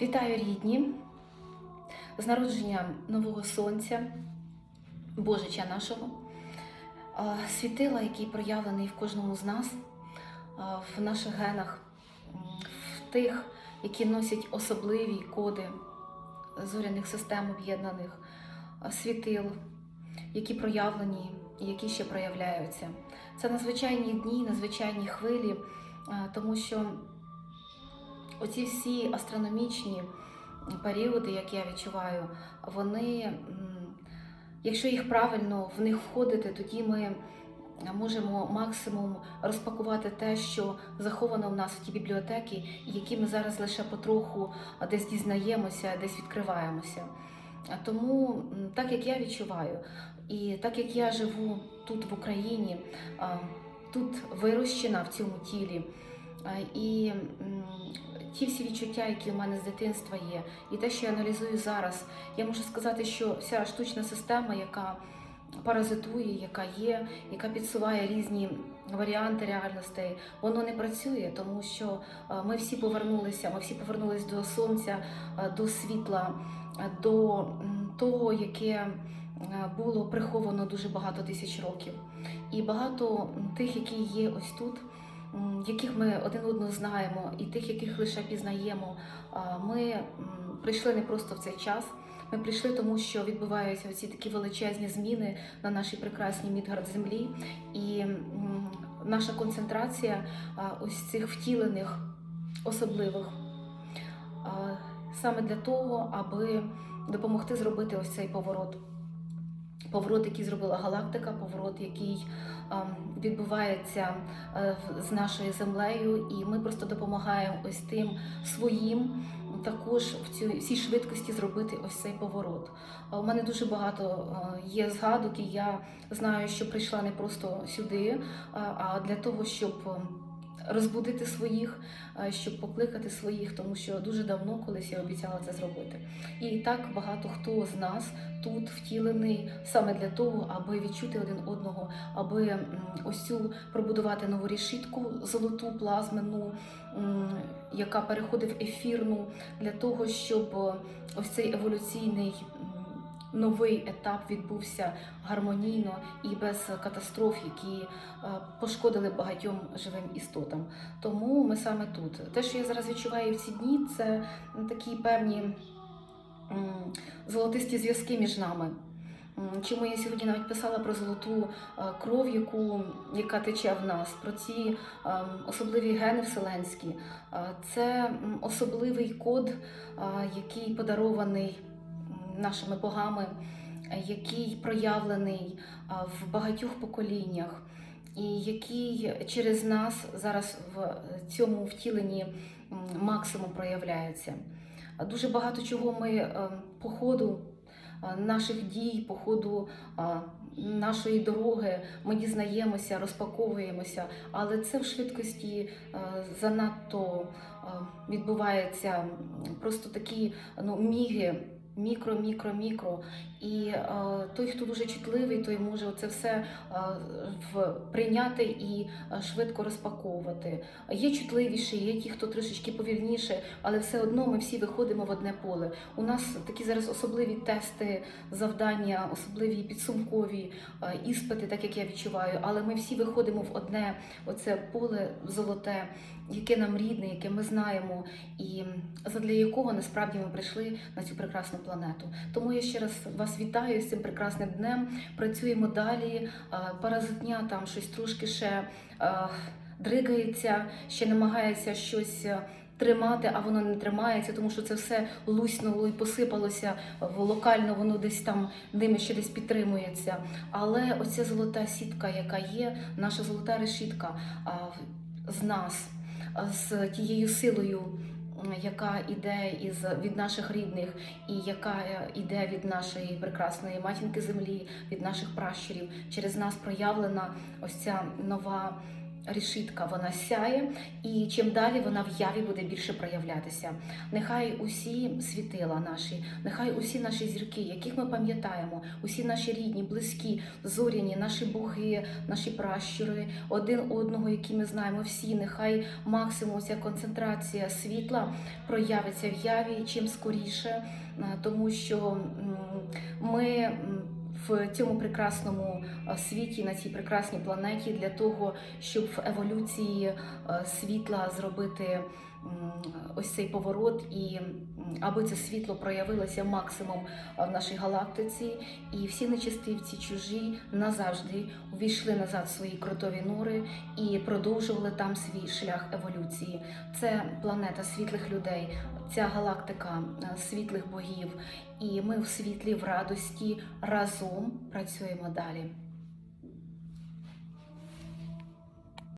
Вітаю рідні з народженням нового сонця, Божича нашого, світила, який проявлений в кожному з нас, в наших генах, в тих, які носять особливі коди зоряних систем об'єднаних, світил, які проявлені і які ще проявляються. Це надзвичайні дні, надзвичайні хвилі, тому що оці всі астрономічні періоди, як я відчуваю, вони, якщо їх правильно в них входити, тоді ми можемо максимум розпакувати те, що заховано в нас в ті бібліотеки, які ми зараз лише потроху десь дізнаємося, десь відкриваємося. Тому, так як я відчуваю, і так як я живу тут в Україні, тут вирощена в цьому тілі, і ті всі відчуття, які у мене з дитинства є, і те, що я аналізую зараз, я можу сказати, що вся штучна система, яка паразитує, яка є, яка підсуває різні варіанти реальностей, воно не працює, тому що е, ми всі повернулися, ми всі повернулись до сонця, е, до світла, е, до того, яке було приховано дуже багато тисяч років. І багато тих, які є ось тут, яких ми один одного знаємо, і тих, яких лише пізнаємо, ми прийшли не просто в цей час. Ми прийшли тому, що відбуваються ці такі величезні зміни на нашій прекрасній Мідгард землі, і наша концентрація ось цих втілених особливих саме для того, аби допомогти зробити ось цей поворот. Поворот, який зробила галактика, поворот, який ем, відбувається е, з нашою землею, і ми просто допомагаємо ось тим своїм також в цій всій швидкості зробити ось цей поворот. У мене дуже багато е, є згадок, і я знаю, що прийшла не просто сюди, а- а для того, щоб ем, розбудити своїх, е, щоб покликати своїх, тому що дуже давно колись я обіцяла це зробити. І так багато хто з нас тут втілений саме для того, аби відчути один одного, аби ось цю пробудувати нову решітку золоту плазменну, м, яка переходить в ефірну, для того, щоб е, ось цей еволюційний. Новий етап відбувся гармонійно і без катастроф, які е, пошкодили багатьом живим істотам. Тому ми саме тут. Те, що я зараз відчуваю в ці дні, це такі певні золотисті зв'язки між нами. Чому я сьогодні навіть писала про золоту е, кров, яку, яка тече в нас, про ці ем, особливі гени вселенські. Е, Це особливий код, який подарований нашими богами, який проявлений в багатьох поколіннях, і який через нас зараз в цьому втіленні максимум проявляється. Дуже багато чого ми е, по ходу е, наших дій, по ходу е, нашої дороги ми дізнаємося, розпаковуємося, але це в швидкості занадто відбувається просто такі ну, міги. Мікро, мікро, мікро. І е, той, хто дуже чутливий, той може це все е, в, прийняти і е, швидко розпаковувати. Є чутливіші, є ті, хто трошечки повільніше, але все одно ми всі виходимо в одне поле. У нас такі зараз особливі тести, завдання, особливі підсумкові е, іспити, так як я відчуваю. Але ми всі виходимо в одне оце поле золоте, яке нам рідне, яке ми знаємо, і задля якого насправді ми прийшли на цю прекрасну планету. Тому я ще раз вас вітаю з цим прекрасним днем. Працюємо далі. Паразитня там щось трошки ще дригається, ще намагається щось. е, Тримати, а воно не тримається, тому що це все луснуло і посипалося локально, воно десь там ними ще десь підтримується. Але оця золота сітка, яка є, наша золота решітка а, з нас, з тією силою, яка іде із від наших рідних, і яка е, іде від нашої прекрасної матінки землі, від наших пращурів, через нас проявлена ось ця нова решітка вона сяє, і чим далі вона в яві буде більше проявлятися. Нехай усі світила наші, нехай усі наші зірки, яких ми пам'ятаємо, усі наші рідні, близькі, зоряні, наші боги, наші пращури, один одного, які ми знаємо, всі, нехай максимум ця концентрація світла проявиться в яві чим скоріше, е, тому що ми. В цьому прекрасному е, світі, на цій прекрасній планеті, для того, щоб в еволюції е, світла зробити ось цей поворот, і аби це світло проявилося максимум в нашій галактиці, і всі нечистивці чужі назавжди увійшли назад в свої кротові нори і продовжували там свій шлях еволюції. Це планета світлих людей, ця галактика е, світлих богів, і ми в світлі, в радості разом працюємо далі.